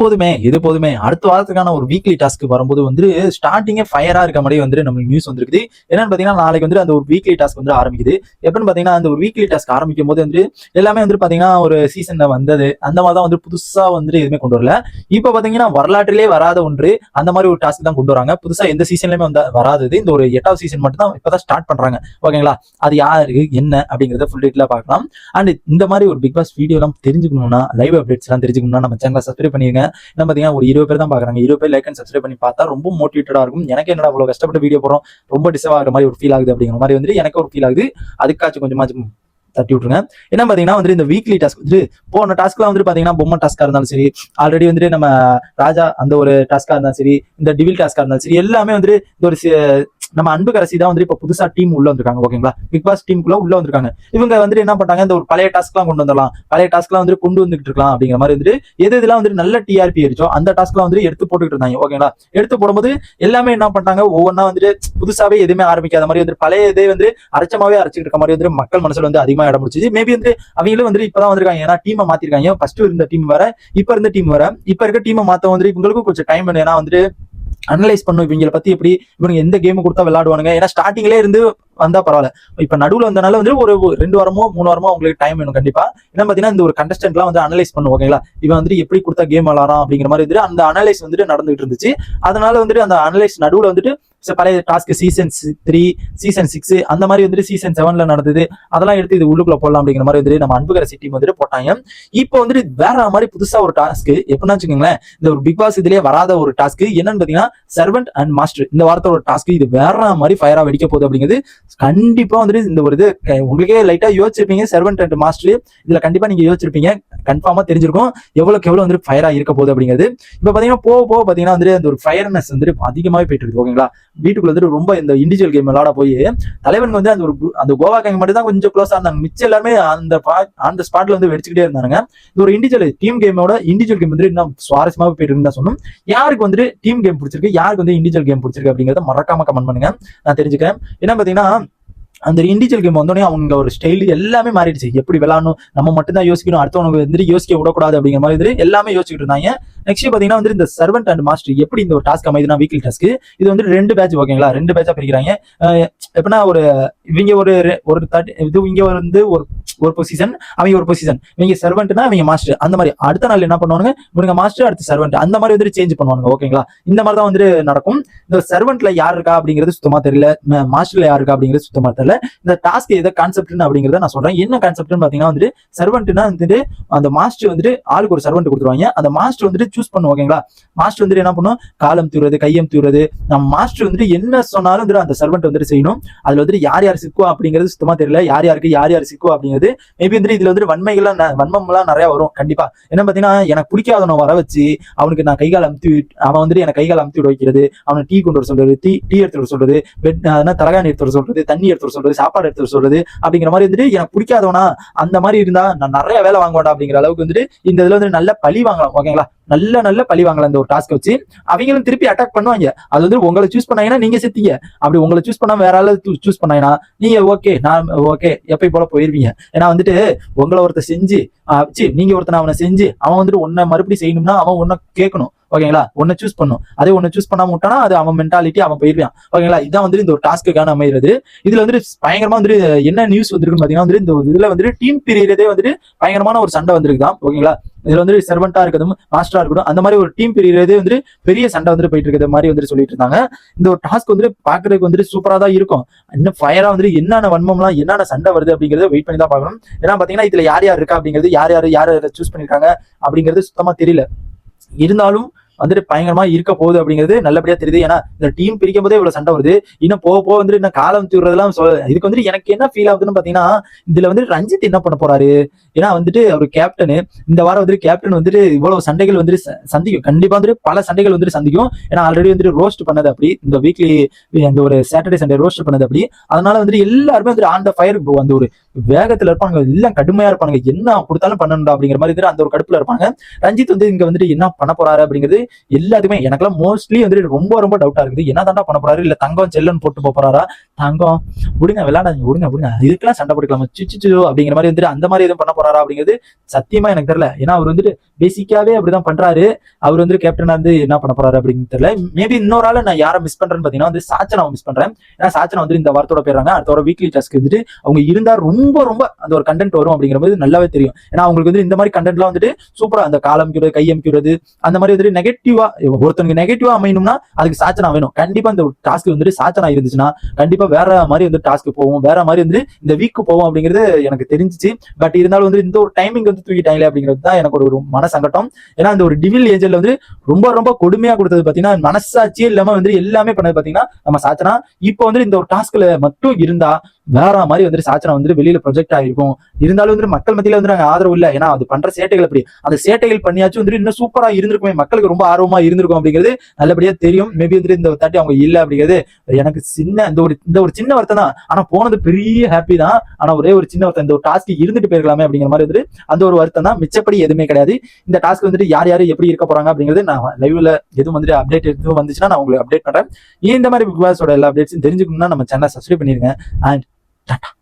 போதுமே இது போதுமே. அடுத்த வாரத்துக்கான ஒரு வீக்லி டாஸ்க் வரும்போது வந்து ஸ்டார்டிங்கே ஃபயரா இருக்க மாதிரி வந்து நம்மளுக்கு நியூஸ் வந்திருக்குது. என்னன்னு பாத்தீங்கன்னா நாளைக்கு வந்து அந்த ஒரு வீக்லி டாஸ்க் வந்து ஆரம்பிக்குது. எப்படின்னு பாத்தீங்கன்னா அந்த ஒரு வீக்லி டாஸ்க் ஆரம்பிக்கும் போது வந்து எல்லாமே வந்து பாத்தீங்கன்னா ஒரு சீசன்ல வந்தது. அந்த மாதிரி தான் வந்து புதுசா வந்து எதுவுமே கொண்டு வரல. இப்போ பாத்தீங்கன்னா வரலாற்றிலே வராத ஒன்று அந்த மாதிரி ஒரு டாஸ்க் தான் கொண்டு வராங்க. புதுசா எந்த சீசன்லயுமே வந்து வராதது. இந்த ஒரு எட்டாவது சீசன் மட்டும் தான் இப்பதான் ஸ்டார்ட் பண்றாங்க. ஓகேங்களா? அது யாரு என்ன அப்படிங்கறத ஃபுல் டீட்டெயிலா பார்க்கலாம். அண்ட் இந்த மாதிரி ஒரு பிக் பாஸ் வீடியோ எல்லாம் தெரிஞ்சுக்கணும்னா லைவ் அப்டேட்ஸ் எல்லாம் தெரிஞ்சுக்கணும்னா நம்ம சேனலை சப்ஸ்கிரைப் பண்ணிருங்க. என்ன பாத்தீங்கன்னா ஒரு இருபது பேர் தான் பாக்குறாங்க. இருபது பேர் லைக் அண்ட் சப்ஸ்கிரைப் பண்ணி பார்த்தா ரொம்ப மோட்டிவேட்டடா இருக்கும். எனக்கு என்னடா அவ்வளவு கஷ்டப்பட்டு வீடியோ போறோம் ரொம்ப டிஸ்டர்ப் ஆகிற மாதிரி ஒரு ஃபீல் ஆகுது அப்படிங்கிற மாதிரி வந்து எனக்கு ஒரு ஃபீல் ஆகுது. அதுக்காச்சும் கொஞ்சமாச்சும் தட்டி விட்டுருங்க. என்ன பாத்தீங்கன்னா வந்து இந்த வீக்லி டாஸ்க் வந்து போன டாஸ்க்லாம் வந்து பாத்தீங்கன்னா பொம்மை டாஸ்கா இருந்தாலும் சரி ஆல்ரெடி வந்துட்டு நம்ம ராஜா அந்த ஒரு டாஸ்கா இருந்தாலும் சரி இந்த டிவில் டாஸ்கா இருந்தாலும் சரி எல்லாமே வந்து இந்த ஒரு நம்ம அன்பு கரசி தான் வந்து இப்ப புதுசா டீம் உள்ள வந்திருக்காங்க ஓகேங்களா பிக் பாஸ் டீமுக்குள்ள உள்ள வந்திருக்காங்க. இவங்க வந்துட்டு என்ன பண்றாங்க இந்த ஒரு பழைய எல்லாம் கொண்டு வந்துடலாம். பழைய டாஸ்க்லாம் வந்து கொண்டு வந்துட்டு இருக்கலாம் அப்படிங்கிற மாதிரி வந்துட்டு எது இதெல்லாம் வந்து நல்ல டிஆர்பி இருச்சோ அந்த டாஸ்க் எல்லாம் வந்து எடுத்து போட்டுக்கிட்டு இருந்தாங்க ஓகேங்களா எடுத்து போடும்போது எல்லாமே என்ன பண்ணாங்க ஒவ்வொன்றா வந்துட்டு புதுசாவே எதுவுமே ஆரம்பிக்காத மாதிரி வந்து பழைய இதே வந்து அரைச்சமாவே அரைச்சிட்டு இருக்க மாதிரி வந்து மக்கள் மனசுல வந்து அதிகமா இடம் முடிச்சு மேபி வந்து அவங்களும் வந்து இப்பதான் வந்திருக்காங்க. ஏன்னா டீமை மாத்திருக்காங்க. ஃபர்ஸ்ட் இருந்த டீம் வேற இப்ப இருந்த டீம் வேற. இப்ப இருக்க டீமை மாத்த வந்து இவங்களுக்கும் கொஞ்சம் டைம் வேணும். ஏன்னா வந்துட்டு அனலைஸ் பண்ணும். இவங்களை பத்தி எப்படி இவங்க எந்த கேம் கொடுத்தா விளையாடுவானுங்க? ஏன்னா ஸ்டார்டிங்ல இருந்து வந்தா பரவாயில்ல. இப்ப நடுவுல வந்தனால வந்து ஒரு ரெண்டு வாரமோ மூணு வாரமோ உங்களுக்கு டைம் வேணும் கண்டிப்பா. என்ன பாத்தீங்கன்னா இந்த ஒரு கண்டஸ்டன்ட்லாம் வந்து அனலைஸ் பண்ணும் ஓகேங்களா? இவன் வந்துட்டு எப்படி கொடுத்தா கேம் விளாட்றான் அப்படிங்கிற மாதிரி வந்துட்டு அந்த அனலைஸ் வந்துட்டு நடந்துகிட்டு இருந்துச்சு. அதனால வந்துட்டு அந்த அனலைஸ் நடுவுல வந்துட்டு பழைய task season three season six அந்த மாதிரி வந்துட்டு சீசன் செவன்ல நடந்தது. அதெல்லாம் எடுத்து இது உள்ளுக்குள்ள போடலாம் அப்படிங்கிற மாதிரி வந்துட்டு நம்ம அன்புகர சிட்டி வந்துட்டு போட்டாங்க. இப்போ வந்துட்டு வேற மாதிரி புதுசா ஒரு டாஸ்க் எப்படின்னா வச்சுக்கோங்களேன் இந்த ஒரு பிக் பாஸ் இதுலயே வராத ஒரு டாஸ்க் என்னன்னு பாத்தீங்கன்னா சர்வெண்ட் அண்ட் மாஸ்டர் இந்த வாரத்தோட டாஸ்க் இது வேற மாதிரி ஃபயரா வெடிக்க போகுது அப்படிங்கிறது கண்டிப்பா வந்துட்டு இந்த ஒரு இது உங்களுக்கே லைட்டா யோசிச்சிருப்பீங்க. சர்வெண்ட் அண்ட் மாஸ்டர் இதுல கண்டிப்பா நீங்க யோசிச்சிருப்பீங்க. கன்ஃபார்மாக தெரிஞ்சிருக்கும். எவ்வளோக்கு எவ்வளோ வந்து ஃபயராக இருக்க போகுது அப்படிங்கிறது. இப்போ பார்த்தீங்கன்னா போக போக பார்த்தீங்கன்னா வந்துட்டு அந்த ஒரு ஃபயர்னஸ் வந்துட்டு அதிகமாகவே போயிட்டு இருக்கு ஓகேங்களா வீட்டுக்குள்ள வந்துட்டு ரொம்ப இந்த இண்டிவிஜுவல் கேம் விளாட போய் தலைவனுக்கு வந்து அந்த ஒரு அந்த கோவா கேங் மட்டும் தான் கொஞ்சம் க்ளோஸாக இருந்தாங்க. மிச்சம் எல்லாமே அந்த அந்த ஸ்பாட்ல வந்து வெடிச்சுக்கிட்டே இருந்தாங்க இது ஒரு இண்டிவிஜுவல் டீம் கேமோட இண்டிவிஜுவல் கேம் வந்து இன்னும் சுவாரஸ்யமாக போயிட்டு இருக்குன்னு தான் சொன்னோம் யாருக்கு வந்துட்டு டீம் கேம் பிடிச்சிருக்கு? யாருக்கு வந்து இண்டிவிஜுவல் கேம் பிடிச்சிருக்கு அப்படிங்கறத மறக்காம கமெண்ட் பண்ணுங்க. நான் தெரிஞ்சுக்கிறேன். என்ன பார்த்தீங்கன்னா அந்த இண்டிவிஜுவல் கேம் வந்தோடனே அவங்க ஒரு ஸ்டைல் எல்லாமே மாறிடுச்சு. எப்படி விளாடணும் நம்ம மட்டும் தான் யோசிக்கணும் அடுத்தவங்க வந்துட்டு யோசிக்க விடக்கூடாது அப்படிங்கிற மாதிரி எல்லாமே யோசிச்சுட்டு இருந்தாங்க. நெக்ஸ்ட் பாத்தீங்கன்னா வந்து இந்த சர்வெண்ட் அண்ட் மாஸ்டர் எப்படி இந்த ஒரு டாஸ்க் அமைதுனா வீக்லி டாஸ்க் இது வந்து ரெண்டு பேட்ச் ஓகேங்களா? ரெண்டு பேட்சா பிரிக்கிறாங்க. எப்படின்னா ஒரு இவங்க ஒரு ஒரு தேர்ட்டி இது இங்க வந்து ஒரு ஒரு பொசிஷன் அவங்க ஒரு பொசிஷன் இவங்க சர்வெண்ட்னா அவங்க மாஸ்டர் அந்த மாதிரி. அடுத்த நாள் என்ன பண்ணுவாங்க இவங்க மாஸ்டர் அடுத்து சர்வெண்ட் அந்த மாதிரி வந்துட்டு சேஞ்ச் பண்ணுவாங்க ஓகேங்களா? இந்த மாதிரி தான் வந்துட்டு நடக்கும். இந்த சர்வெண்ட்ல யார் இருக்கா அப்படிங்கிறது சுத்தமா தெரியல. மாஸ்டர்ல யார் இருக்கா அப்படிங்கிறது சுத்தமா தெரியல. இந்த டாஸ்க் எதை கான்செப்ட்னு அப்படிங்கறத நான் சொல்றேன். என்ன கான்செப்ட்னு பாத்தீங்கன்னா வந்துட்டு சர்வெண்ட்னா வந்துட்டு அந்த மாஸ்டர் வந்துட்டு ஆளுக்கு ஒரு சர்வெண்ட் கொடுத்துருவாங்க. அந்த மாஸ்டர் வந்துட்டு சூஸ் பண்ணும் ஓகேங்களா மாஸ்டர் வந்துட்டு என்ன பண்ணும்? காலம் தூறது கையம் தூறது நம்ம மாஸ்டர் வந்துட்டு என்ன சொன்னாலும் வந்துட்டு அந்த சர்வெண்ட் வந்துட்டு செய்யணும். அதுல வந்துட்டு யார் யார் சிக்குவா அப்படிங்கிறது சுத்தமா தெரியல. யார் யாருக்கு யார் யார் சிக்குவா அப்படிங்கிறது மேபி வந்துட்டு இதுல வந்துட்டு வன்மைகள்லாம் வன்மம்லாம் நிறைய வரும் கண்டிப்பா. என்ன பாத்தீங்கன்னா எனக்கு பிடிக்காதவனை வர வச்சு அவனுக்கு நான் கைகால் அமுத்தி அவன் வந்துட்டு எனக்கு கைகால் அமுத்தி விட வைக்கிறது அவனை டீ கொண்டு வர சொல்றது டீ டீ எடுத்து வர சொல்றது பெட் தலகாணி எடுத்து வர சொல்றது தண்ணி எடுத்து வர சொல்றது சாப்பாடு எடுத்து வர சொல்றது அப்படிங்கிற மாதிரி வந்துட்டு எனக்கு பிடிக்காதவனா அந்த மாதிரி இருந்தா நான் நிறைய வேலை வாங்குவேன்டா அப்படிங்கிற அளவுக்கு வந்துட்டு இந்த இதுல வந்து நல்ல பழி வாங்கலாம் ஓகேங்களா நல்ல நல்ல பழி வாங்கலாம் அந்த ஒரு டாஸ்க் வச்சு. அவங்களும் திருப்பி அட்டாக் பண்ணுவாங்க. அது வந்து உங்களை சூஸ் பண்ணாங்கன்னா நீங்க செத்தீங்க. அப்படி உங்களை சூஸ் பண்ணாம வேற ஆளு சூஸ் பண்ணாங்கன்னா நீங்க ஓகே நான் ஓகே எப்பயும் போல போயிருவீங்க. ஏன்னா வந்துட்டு உங்களை ஒருத்த செஞ்சு சி நீங்க ஒருத்தனை அவனை செஞ்சு அவன் வந்துட்டு உன்னை மறுபடியும் செய்யணும்னா அவன் உன்னை கேட்கணும். ஓகேங்களா? ஒன்னு சூஸ் பண்ணும். அதே ஒன்னு சூஸ் பண்ணாம விட்டானா அது அவன் மென்டாலிட்டி அவன் போயிருவான் ஓகேங்களா? இதான் வந்துட்டு இந்த ஒரு டாஸ்க்குக்கான அமைகிறது இதுல வந்துட்டு பயங்கரமா வந்துட்டு என்ன நியூஸ் வந்திருக்குன்னு பாத்தீங்கன்னா வந்துட்டு இந்த இதுல வந்துட்டு டீம் பிரியறதே வந்துட்டு பயங்கரமான ஒரு சண்டை வந்திருக்குதான். ஓகேங்களா? இதுல வந்து சர்வெண்டா இருக்கட்டும் மாஸ்டரா இருக்கட்டும் அந்த மாதிரி ஒரு டீம் பிரியறதே வந்து பெரிய சண்டை வந்துட்டு போயிட்டு இருக்கிற மாதிரி வந்துட்டு சொல்லிட்டு இருந்தாங்க. இந்த ஒரு டாஸ்க் வந்துட்டு பாக்குறதுக்கு வந்துட்டு சூப்பரா தான் இருக்கும். இன்னும் ஃபயரா வந்துட்டு என்னென்ன வன்மம்லாம் என்னென்ன சண்டை வருது அப்படிங்கறத வெயிட் பண்ணி தான் பார்க்கணும். ஏன்னா பாத்தீங்கன்னா இதுல யார் யார் இருக்கா அப்படிங்கிறது யார் யார் யார் சூஸ் பண்ணிருக்காங்க அப்படிங்கிறது சுத்தமா தெரியல. இருந்தாலும் வந்துட்டு பயங்கரமா இருக்க போகுது அப்படிங்கிறது நல்லபடியா தெரியுது. ஏன்னா இந்த டீம் பிரிக்கும் போதே இவ்வளவு சண்டை வருது. இன்னும் போக போக வந்துட்டு இன்னும் காலம் தூர்றதெல்லாம் சொல்ல இதுக்கு வந்துட்டு எனக்கு என்ன ஃபீல் ஆகுதுன்னு பாத்தீங்கன்னா இதுல வந்துட்டு ரஞ்சித் என்ன பண்ண போறாரு? ஏன்னா வந்துட்டு அவர் கேப்டனு இந்த வாரம் வந்துட்டு கேப்டன் வந்துட்டு இவ்வளவு சண்டைகள் வந்துட்டு ச- சந்திக்கும். கண்டிப்பா வந்துட்டு பல சண்டைகள் வந்துட்டு சந்திக்கும். ஏன்னா ஆல்ரெடி வந்துட்டு ரோஸ்ட் பண்ணது அப்படி. இந்த வீக்லி அந்த ஒரு சாட்டர்டே சண்டே ரோஸ்ட் பண்ணது அப்படி. அதனால வந்துட்டு எல்லாருமே வந்துட்டு ஆன் த ஃபயர் அந்த ஒரு வேகத்துல இருப்பாங்க எல்லாம் கடுமையா இருப்பாங்க என்ன கொடுத்தாலும் பண்ணணும்டா அப்படிங்கிற மாதிரி அந்த ஒரு கடுப்புல இருப்பாங்க. ரஞ்சித் வந்து இங்க வந்துட்டு என்ன பண்ண போறாரு அப்படிங்கிறது எல்லாத்துக்குமே எனக்கெல்லாம் மோஸ்ட்லி வந்துட்டு ரொம்ப ரொம்ப டவுட்டா இருக்குது. என்ன தாண்டா பண்ண போறாரு? இல்ல தங்கம் செல்லன் போட்டு போறாரா? தங்கம் விடுங்க விளையாடாங்க விடுங்க விடுங்க. இதுக்கெல்லாம் சண்டை போட்டுக்கலாமா? சிச்சு அப்படிங்கிற மாதிரி வந்துட்டு அந்த மாதிரி எதுவும் பண்ண போறாரா அப்படிங்கிறது சத்தியமா எனக்கு தெரியல. ஏன்னா அவர் வந்துட்டு பேசிக்காவே அப்படிதான் பண்றாரு. அவர் வந்துட்டு கேப்டனா வந்து என்ன பண்ண போறாரு அப்படின்னு தெரியல. மேபி இன்னொரு ஆள் நான் யாரை மிஸ் பண்றேன்னு பாத்தீங்கன்னா வந்து சாச்சனை மிஸ் பண்றேன். ஏன்னா சாச்சனை வந்து இந்த வாரத்தோட போயிடுறாங்க. அடுத்த வீக்லி டாஸ்க் வந்துட்டு அவங்க இருந்தா ரொம்ப ரொம்ப ரொம்ப அந்த ஒரு கண்டென்ட் வரும் அப்படிங்கிற போது நல்லாவே தெரியும். ஏன்னா அவங்களுக்கு வந்து இந்த மாதிரி கண்டென்ட்லாம் வந்துட்டு சூப்பரா அந்த காலம் கிறது கையம் கிறது அந்த மாதிரி வந்துட்டு நெகட்டிவா ஒருத்தனுக்கு நெகட்டிவா அமையணும்னா அதுக்கு சாச்சனா வேணும். கண்டிப்பா இந்த டாஸ்க் வந்துட்டு சாச்சனா இருந்துச்சுன்னா கண்டிப்பா வேற மாதிரி வந்து டாஸ்க் போவோம். வேற மாதிரி வந்து இந்த வீக்கு போவோம் அப்படிங்கிறது எனக்கு தெரிஞ்சிச்சு. பட் இருந்தாலும் வந்து இந்த ஒரு டைமிங் வந்து தூக்கிட்டாங்களே அப்படிங்கிறது தான் எனக்கு ஒரு மன சங்கடம் ஏன்னா அந்த ஒரு டிவில் ஏஞ்சல் வந்து ரொம்ப ரொம்ப கொடுமையா கொடுத்தது பாத்தீங்கன்னா மனசாட்சியே இல்லாம வந்து எல்லாமே பண்ணது பாத்தீங்கன்னா நம்ம சாச்சனா இப்போ வந்து இந்த ஒரு டாஸ்க்ல மட்டும் இருந்தா வேற மாதிரி வந்துட்டு சாச்சனா வந்துட்டு வெளியில ப்ரொஜெக்ட் ஆயிருக்கும். இருந்தாலும் வந்து மக்கள் மத்தியில வந்து நாங்க ஆதரவு இல்ல. ஏன்னா அது பண்ற சேட்டைகள் அப்படி. அந்த சேட்டைகள் பண்ணியாச்சும் வந்துட்டு இன்னும் சூப்பரா இருந்திருக்குமே. மக்களுக்கு ரொம்ப ஆர்வமா இருந்திருக்கும் அப்படிங்கிறது நல்லபடியா தெரியும். மேபி வந்துட்டு இந்த தாட்டி அவங்க இல்ல அப்படிங்கிறது எனக்கு சின்ன இந்த ஒரு இந்த ஒரு சின்ன வருத்தம் தான். ஆனா போனது பெரிய ஹாப்பி தான். ஆனா ஒரே ஒரு சின்ன வருத்தம். இந்த ஒரு டாஸ்க் இருந்துட்டு போயிருக்கலாமே அப்படிங்கிற மாதிரி வந்துட்டு அந்த ஒரு வருத்தம் தான். மிச்சப்படி எதுவுமே கிடையாது. இந்த டாஸ்க் வந்துட்டு யார் யார் எப்படி இருக்க போறாங்க அப்படிங்கிறது நான் லைவ்ல எதுவும் வந்துட்டு அப்டேட் எதுவும் வந்துச்சுன்னா நான் உங்களுக்கு அப்டேட் பண்றேன். இந்த மாதிரி பிக் பாஸோட எல்லா அப்டேட்ஸும் தெரிஞ்சுக்கணும்னா நம்ம சேனல் சப்ஸ்கிரைப் பண்ணிருங்க. அண்ட் だった。